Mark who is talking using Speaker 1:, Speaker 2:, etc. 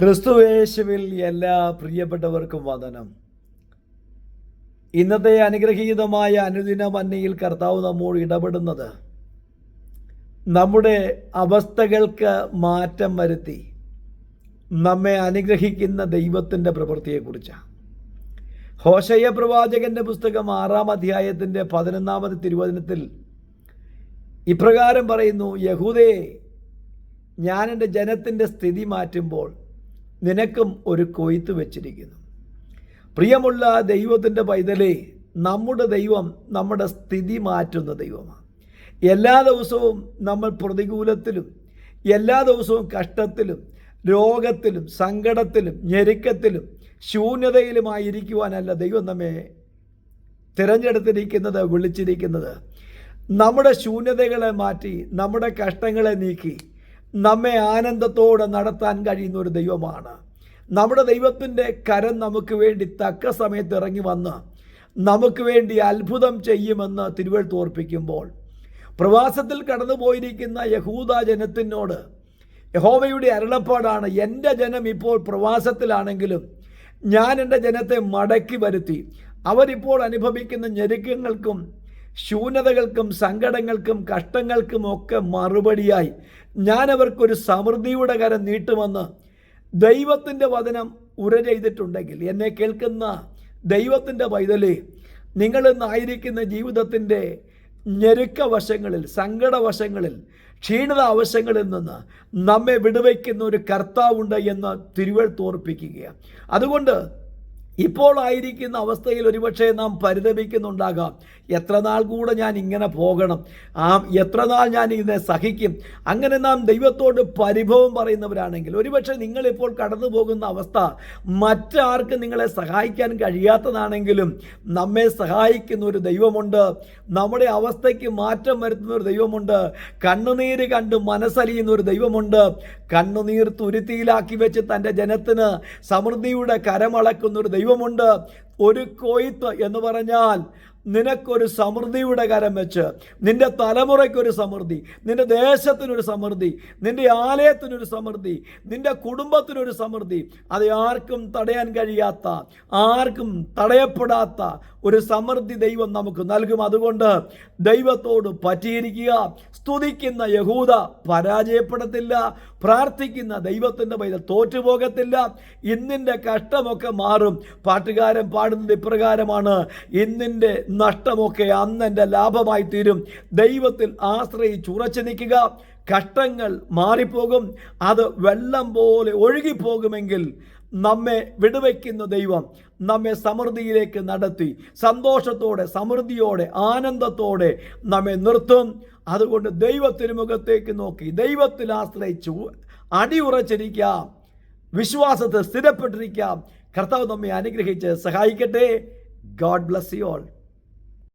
Speaker 1: ക്രിസ്തുവേശുവിൽ എല്ലാ പ്രിയപ്പെട്ടവർക്കും വന്ദനം. ഇന്നത്തെ അനുഗ്രഹീതമായ അനുദിന മന്നയിൽ കർത്താവ് നമ്മോട് ഇടപെടുന്നത് നമ്മുടെ അവസ്ഥകൾക്ക് മാറ്റം വരുത്തി നമ്മെ അനുഗ്രഹിക്കുന്ന ദൈവത്തിന്റെ പ്രവൃത്തിയെക്കുറിച്ചാണ്. ഹോഷയ പ്രവാചകന്റെ പുസ്തകം ആറാം അധ്യായത്തിന്റെ പതിനൊന്നാമത് തിരുവചനത്തിൽ ഇപ്രകാരം പറയുന്നു യഹൂദേ ഞാൻ എന്റെ ജനത്തിന്റെ സ്ഥിതി മാറ്റുമ്പോൾ നിനക്കും ഒരു കൊയ്ത്ത് വെച്ചിരിക്കുന്നു. പ്രിയമുള്ള ദൈവത്തിന്റെ പൈതലേ നമ്മുടെ ദൈവം നമ്മുടെ സ്ഥിതി മാറ്റുന്ന ദൈവമാണ്. എല്ലാ ദിവസവും നമ്മൾ പ്രതികൂലത്തിലും എല്ലാ ദിവസവും കഷ്ടത്തിലും രോഗത്തിലും സങ്കടത്തിലും ഞെരുക്കത്തിലും ശൂന്യതയിലുമായിരിക്കുവാനല്ല ദൈവം നമ്മെ തിരഞ്ഞെടുത്തിരിക്കുന്നത് വിളിച്ചിരിക്കുന്നത്. നമ്മുടെ ശൂന്യതകളെ മാറ്റി നമ്മുടെ കഷ്ടങ്ങളെ നീക്കി നമ്മെ ആനന്ദത്തോടെ നടത്താൻ കഴിയുന്ന ഒരു ദൈവമാണ്. നമ്മുടെ ദൈവത്തിന്റെ കരം നമുക്ക് വേണ്ടി തക്ക സമയത്ത് ഇറങ്ങി വന്ന് നമുക്ക് വേണ്ടി അത്ഭുതം ചെയ്യുമെന്ന് തിരുവഴുത്ത് ഓർപ്പിക്കുമ്പോൾ പ്രവാസത്തിൽ കടന്നുപോയിരിക്കുന്ന യഹൂദ ജനത്തിനോട് യഹോവയുടെ അരുളപ്പാടാണ് എന്റെ ജനം ഇപ്പോൾ പ്രവാസത്തിലാണെങ്കിലും ഞാൻ എന്റെ ജനത്തെ മടക്കി വരുത്തി. അവരിപ്പോൾ അനുഭവിക്കുന്ന ഞെരുക്കങ്ങൾക്കും ശൂന്യതകൾക്കും സങ്കടങ്ങൾക്കും കഷ്ടങ്ങൾക്കും ഒക്കെ മറുപടിയായി. ഞാൻ അവർക്കൊരു സമൃദ്ധിയുടെ കരം നീട്ടുമെന്ന് ദൈവത്തിന്റെ വചനം ഉര ചെയ്തിട്ടുണ്ടെങ്കിൽ എന്നെ കേൾക്കുന്ന ദൈവത്തിന്റെ പൈതലേ നിങ്ങളിന്നായിരിക്കുന്ന ജീവിതത്തിന്റെ ഞെരുക്കവശങ്ങളിൽ സങ്കടവശങ്ങളിൽ ക്ഷീണത അവശങ്ങളിൽ നിന്ന് നമ്മെ വിടുവയ്ക്കുന്ന ഒരു കർത്താവുണ്ട് എന്ന് തിരുവഴുത്ത് ഓർപ്പിക്കുകയാണ്. അതുകൊണ്ട് ഇപ്പോൾ ആയിരിക്കുന്ന അവസ്ഥയിൽ ഒരുപക്ഷെ നാം പരിതപിക്കുന്നുണ്ടാകാം. എത്ര നാൾ കൂടെ ഞാൻ ഇങ്ങനെ പോകണം? ആ എത്ര നാൾ ഞാൻ ഇതിനെ സഹിക്കും? അങ്ങനെ നാം ദൈവത്തോട് പരിഭവം പറയുന്നവരാണെങ്കിൽ ഒരുപക്ഷെ നിങ്ങളിപ്പോൾ കടന്നു പോകുന്ന അവസ്ഥ മറ്റാർക്കും നിങ്ങളെ സഹായിക്കാൻ കഴിയാത്തതാണെങ്കിലും നമ്മെ സഹായിക്കുന്ന ഒരു ദൈവമുണ്ട്. നമ്മുടെ അവസ്ഥയ്ക്ക് മാറ്റം വരുത്തുന്ന ഒരു ദൈവമുണ്ട്. കണ്ണുനീര് കണ്ട് മനസ്സലിയുന്ന ഒരു ദൈവമുണ്ട്. കണ്ണുനീർ തുരുത്തിയിലാക്കി വെച്ച് തന്റെ ജനത്തിന് സമൃദ്ധിയുടെ കരമളക്കുന്ന ഒരു ദൈവമുണ്ട്. ഒരു കൊയ്ത്ത് എന്ന് പറഞ്ഞാൽ നിനക്കൊരു സമൃദ്ധിയുടെ കരം വെച്ച് നിന്റെ തലമുറയ്ക്കൊരു സമൃദ്ധി നിന്റെ ദേശത്തിനൊരു സമൃദ്ധി നിന്റെ ആലയത്തിനൊരു സമൃദ്ധി നിന്റെ കുടുംബത്തിനൊരു സമൃദ്ധി അത് ആർക്കും തടയാൻ കഴിയാത്ത ആർക്കും തടയപ്പെടാത്ത ഒരു സമൃദ്ധി ദൈവം നമുക്ക് നൽകും. അതുകൊണ്ട് ദൈവത്തോട് പറ്റിയിരിക്കുക. സ്തുതിക്കുന്ന യഹൂദ പരാജയപ്പെടത്തില്ല. പ്രാർത്ഥിക്കുന്ന ദൈവത്തിന്റെ പൈതൽ തോറ്റുപോകത്തില്ല. ഇന്നിന്റെ കഷ്ടമൊക്കെ മാറും. പാട്ടുകാരൻ പാടുന്നത് ഇപ്രകാരമാണ്. ഇന്നിന്റെ നഷ്ടമൊക്കെ അന്ന് എന്റെ ലാഭമായി തീരും. ദൈവത്തിൽ ആശ്രയിച്ച് ഉറച്ചു നിൽക്കുക. കഷ്ടങ്ങൾ മാറിപ്പോകും. അത് വെള്ളം പോലെ ഒഴുകിപ്പോകുമെങ്കിൽ നമ്മെ വിടുവയ്ക്കുന്ന ദൈവം നമ്മെ സമൃദ്ധിയിലേക്ക് നടത്തി സന്തോഷത്തോടെ സമൃദ്ധിയോടെ ആനന്ദത്തോടെ നമ്മെ നിർത്തും. അതുകൊണ്ട് ദൈവത്തിന് മുഖത്തേക്ക് നോക്കി ദൈവത്തിൽ ആശ്രയിച്ചു അടിയുറച്ചിരിക്കാം വിശ്വാസത്തെ സ്ഥിരപ്പെട്ടിരിക്കാം കർത്താവ് നമ്മെ അനുഗ്രഹിച്ച് സഹായിക്കട്ടെ. God bless you all.